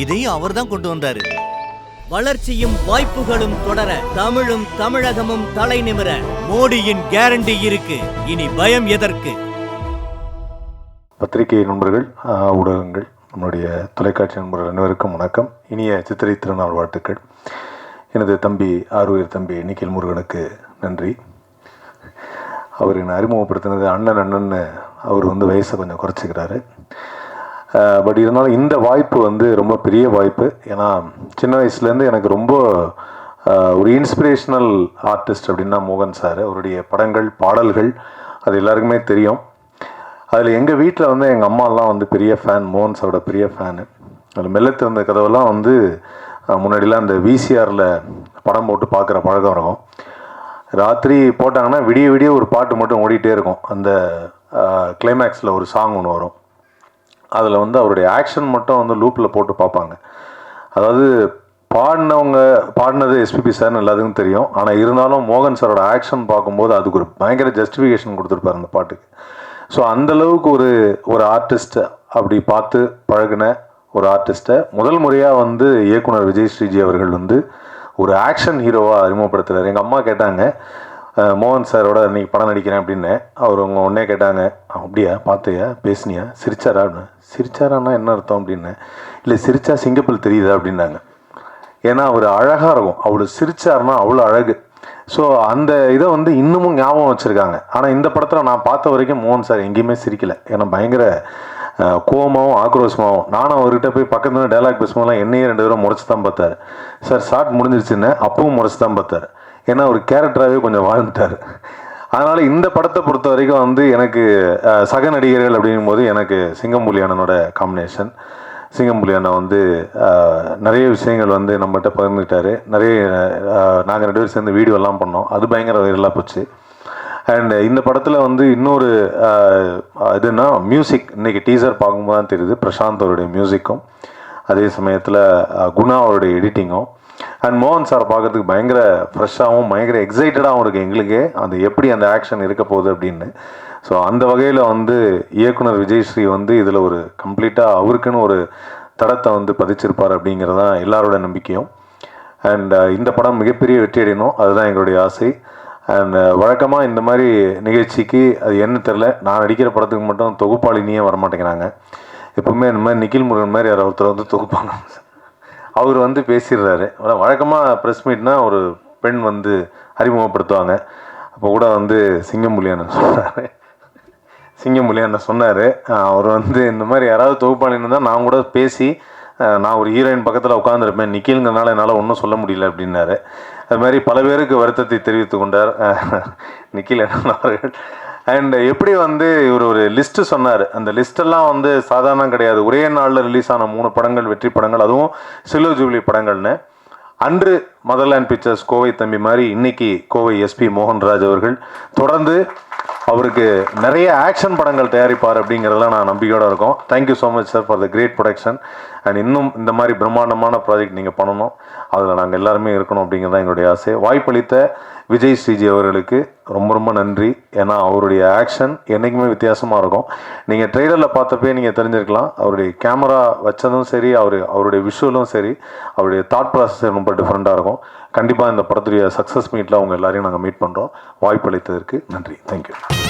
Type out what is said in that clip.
இதையும் அவர் தான் கொண்டு வந்தாரு. வளர்ச்சியும் வாய்ப்புகளும் தொடர தமிழும் தமிழகமும் தலை நிமிர மோடியின் கேரண்டி இருக்கு. இனி பயம் எதற்கு? பத்திரிகை நண்பர்கள் ஊடகங்கள் நம்முடைய தொலைக்காட்சி நண்பர்கள் அனைவருக்கும் வணக்கம். இனிய சித்திரை திருநாள் வாழ்த்துக்கள். எனது தம்பி ஆறுயிர் தம்பி நிக்கில் முருகனுக்கு நன்றி. அவர் என்னை அறிமுகப்படுத்தினது அண்ணன் அண்ணன்னு அவர் வந்து வயசை கொஞ்சம் குறைச்சிக்கிறாரு. பட் இருந்தாலும் இந்த வாய்ப்பு வந்து ரொம்ப பெரிய வாய்ப்பு. ஏன்னா சின்ன வயசுலேருந்து எனக்கு ரொம்ப ஒரு இன்ஸ்பிரேஷனல் ஆர்டிஸ்ட் அப்படின்னா மோகன் சார். அவருடைய படங்கள் பாடல்கள் அது எல்லாருக்குமே தெரியும். அதில் எங்கள் வீட்டில் வந்து எங்கள் அம்மாலாம் வந்து பெரிய ஃபேன் மோகன் சாரோட பெரிய ஃபேனு அதில் மெல்ல திறந்த கதவெல்லாம் வந்து முன்னாடிலாம் அந்த விசிஆரில் படம் போட்டு பார்க்குற பழக்கம் இருக்கும். ராத்திரி போட்டாங்கன்னா விடிய விடிய ஒரு பாட்டு மட்டும் ஓடிட்டே இருக்கும். அந்த கிளைமேக்ஸில் ஒரு சாங் ஒன்று வரும். அதில் வந்து அவருடைய ஆக்ஷன் மட்டும் வந்து லூப்பில் போட்டு பார்ப்பாங்க. அதாவது பாடினவங்க பாடினது எஸ்பிபி சார்னு எல்லாத்துக்கும் தெரியும். ஆனால் இருந்தாலும் மோகன் சாரோட ஆக்ஷன் பார்க்கும்போது அதுக்கு ஒரு பயங்கர ஜஸ்டிஃபிகேஷன் கொடுத்துருப்பாரு அந்த பாட்டுக்கு. ஸோ அந்தளவுக்கு ஒரு ஒரு ஆர்டிஸ்ட்டை அப்படி பார்த்து பழகின ஒரு ஆர்டிஸ்ட்டை முதல் முறையாக வந்து இயக்குனர் விஜய் ஸ்ரீஜி அவர்கள் வந்து ஒரு ஆக்ஷன் ஹீரோவாக அறிமுகப்படுத்துகிறார் எங்கள் அம்மா கேட்டாங்க மோகன் சாரோட இன்னைக்கு படம் நடிக்கிறேன் அப்படின்னு அவர் அவங்க உடனே கேட்டாங்க. அப்படியா பார்த்தியா பேசுனியா? சிரிச்சாரா அப்படின்னு. சிரிச்சாரான்னா என்ன அர்த்தம் அப்படின்னு? இல்லை சிரிச்சா சிங்கப்பல் தெரியுதா அப்படின்னாங்க. ஏன்னா அவர் அழகாக இருக்கும். அவ்வளோ சிரிச்சாருன்னா அவ்வளோ அழகு. ஸோ அந்த இதை வந்து இன்னமும் ஞாபகம் வச்சுருக்காங்க. ஆனால் இந்த படத்தில் நான் பார்த்த வரைக்கும் மோகன் சார் எங்கேயுமே சிரிக்கலை. ஏன்னா பயங்கர அஹ், ஆக்ரோஷமாகவும் நானும் அவர்கிட்ட போய் பக்கத்துல டைலாக் பேசும்போதெல்லாம் என்னையே ரெண்டு பேரும் முறைச்சி தான் பார்த்தாரு. சார் ஷார்ட் முடிஞ்சிருச்சுன்னு அப்பவும் முறைச்சி தான் பார்த்தாரு. ஏன்னா ஒரு கேரக்டராகவே கொஞ்சம் வாழ்ந்துட்டார். அதனால் இந்த படத்தை பொறுத்த வரைக்கும் வந்து எனக்கு சக நடிகர்கள் அப்படிங்கும் போது எனக்கு சிங்கம்புலி அண்ணனோட காம்பினேஷன் சிங்கம்புலி அண்ணன் வந்து நிறைய விஷயங்கள் வந்து நம்மகிட்ட பகிர்ந்துக்கிட்டாரு. நிறைய நாங்கள் ரெண்டு பேரும் சேர்ந்து வீடியோலாம் பண்ணோம். அது பயங்கர வைரலாக போச்சு. அண்ட் இந்த படத்தில் வந்து இன்னொரு இதுன்னா மியூசிக் இன்றைக்கி டீசர் பார்க்கும்போது தான் தெரியுது. பிரசாந்த் அவருடைய மியூசிக்கும் அதே சமயத்தில் குணா அவருடைய எடிட்டிங்கும் அண்ட் மோகன் சார் பார்க்கறதுக்கு பயங்கர ஃப்ரெஷ்ஷாகவும் பயங்கர எக்ஸைட்டடாகவும் இருக்குது எங்களுக்கே. அது எப்படி அந்த ஆக்ஷன் இருக்க போகுது அப்படின்னு. ஸோ அந்த வகையில் வந்து இயக்குனர் விஜய் ஸ்ரீ வந்து இதில் ஒரு கம்ப்ளீட்டாக அவருக்குன்னு ஒரு தடத்தை வந்து பதிச்சிருப்பார் அப்படிங்கிறது தான் எல்லாரோட நம்பிக்கையும். அண்ட் uh, இந்த படம் மிகப்பெரிய வெற்றி அடையணும். அதுதான் எங்களுடைய ஆசை. அண்ட் uh, வழக்கமாக இந்த மாதிரி நிகழ்ச்சிக்கு அது என்ன தெரில நான் நடிக்கிற படத்துக்கு மட்டும் தொகுப்பாளினியே வரமாட்டேங்கிறாங்க. எப்பவுமே இந்த மாதிரி நிக்கில் முருகன் மாதிரி யாரோ ஒருத்தர் வந்து தொகுப்பாங்க. அவர் வந்து பேசிடுறாரு. வழக்கமாக ப்ரெஸ் மீட்னா ஒரு பெண் வந்து அறிமுகப்படுத்துவாங்க. அப்போ கூட வந்து சிங்கம்புலியானன் சொன்னார். சிங்கம்புலியானன் சொன்னார். அவர் வந்து இந்த மாதிரி யாராவது தொகுப்பாளின்னு தான் நான் கூட பேசி நான் ஒரு ஹீரோயின் பக்கத்தில் உட்காந்துருப்பேன் நிக்கிலுங்கிறனால என்னால் ஒன்றும் சொல்ல முடியல அப்படின்னாரு. அது மாதிரி பல பேருக்கு வருத்தத்தை தெரிவித்து கொண்டார். நிக்கில் என்ன அவர்கள் அண்ட் எப்படி வந்து இவர் ஒரு லிஸ்ட்டு சொன்னார்? அந்த லிஸ்டெல்லாம் வந்து சாதாரணம் கிடையாது. ஒரே நாளில் ரிலீஸ் ஆன மூணு படங்கள் வெற்றி படங்கள் அதுவும் சில்வர் ஜூப்ளி படங்கள்னு. அன்று மதர்லேண்ட் பிக்சர்ஸ் கோவை தம்பி மாதிரி இன்னைக்கு கோவை எஸ்பி மோகன்ராஜ் அவர்கள் தொடர்ந்து அவருக்கு நிறைய ஆக்ஷன் படங்கள் தயாரிப்பார் அப்படிங்கிறதெல்லாம் நான் நம்பிக்கையோட இருக்கோம். Thank you so much sir for the great production and இன்னும் இந்த மாதிரி பிரம்மாண்டமான ப்ராஜெக்ட் நீங்கள் பண்ணணும். அதில் நாங்கள் எல்லாருமே இருக்கணும் அப்படிங்கிறது தான் எங்களுடைய ஆசை. வாய்ப்பளித்த விஜய் ஸ்ரீஜி அவர்களுக்கு ரொம்ப ரொம்ப நன்றி. ஏன்னா அவருடைய ஆக்ஷன் என்றைக்குமே வித்தியாசமாக இருக்கும். நீங்கள் ட்ரெய்லரில் பார்த்தப்பே நீங்கள் தெரிஞ்சிருக்கலாம். அவருடைய கேமரா வச்சதும் சரி அவர் அவருடைய விஷுவலும் சரி அவருடைய தாட் ப்ராசஸ் ரொம்ப டிஃப்ரெண்ட்டாக இருக்கும். கண்டிப்பாக இந்த படத்துடைய சக்ஸஸ் மீட்டில் அவங்க எல்லாரையும் நாங்கள் மீட் பண்ணுறோம் வாய்ப்பளித்ததற்கு நன்றி. தேங்க்யூ